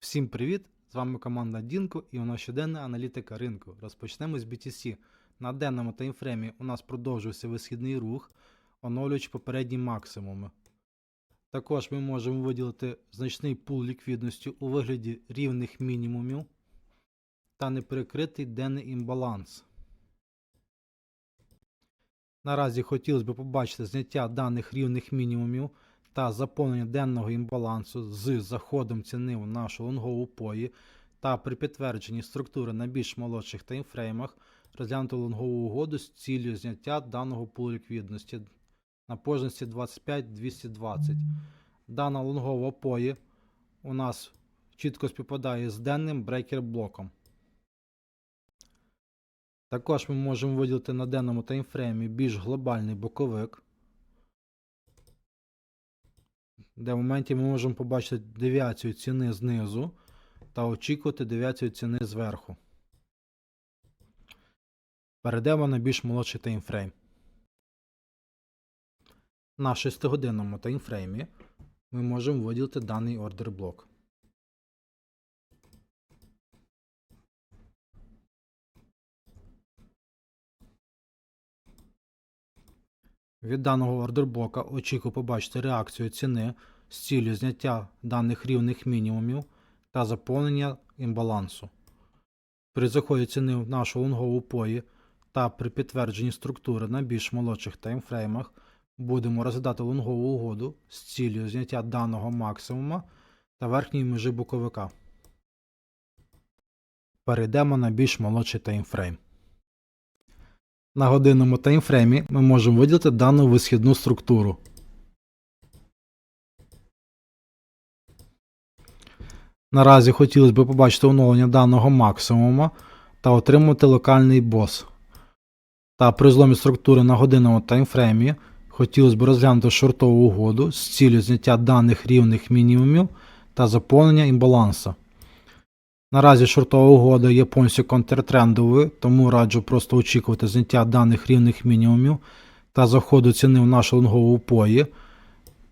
Всім привіт! З вами команда Дінко і у нас щоденна аналітика ринку. Розпочнемо з BTC. На денному таймфреймі у нас продовжується висхідний рух, оновлюючи попередні максимуми. Також ми можемо виділити значний пул ліквідності у вигляді рівних мінімумів та неприкритий денний імбаланс. Наразі хотілося б побачити зняття даних рівних мінімумів та заповнення денного імбалансу з заходом ціни в нашу лонгову пої та при підтвердженні структури на більш молодших таймфреймах розглянути лонгову угоду з цілею зняття даного пулу ліквідності на пожності 25-220. Дана лонгова пої у нас чітко співпадає з денним брейкер-блоком. Також ми можемо виділити на денному таймфреймі більш глобальний боковик, де в моменті ми можемо побачити девіацію ціни знизу та очікувати девіацію ціни зверху. Перейдемо на більш молодший таймфрейм. На 6-годинному таймфреймі ми можемо виділити даний ордер блок. Від даного ордерблока очікую побачити реакцію ціни з цілею зняття даних рівних мінімумів та заповнення імбалансу. При заході ціни в нашу лонгову пої та при підтвердженні структури на більш молодших таймфреймах будемо розглядати лонгову угоду з цілею зняття даного максимума та верхньої межі боковика. Перейдемо на більш молодший таймфрейм. На годинному таймфреймі ми можемо виділити дану висхідну структуру. Наразі хотілося б побачити оновлення даного максимума та отримати локальний бос. Та при зломі структури на годинному таймфреймі хотілося б розглянути шортову угоду з цілею зняття даних рівних мінімумів та заповнення імбаланса. Наразі шортова угода є повністю контртрендовою, тому раджу просто очікувати зняття даних рівних мінімумів та заходу ціни в нашу лонгову пої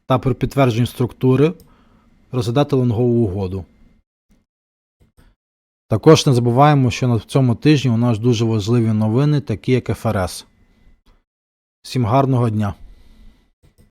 та при підтвердженні структури розглядати лонгову угоду. Також не забуваємо, що на цьому тижні у нас дуже важливі новини, такі як ФРС. Всім гарного дня!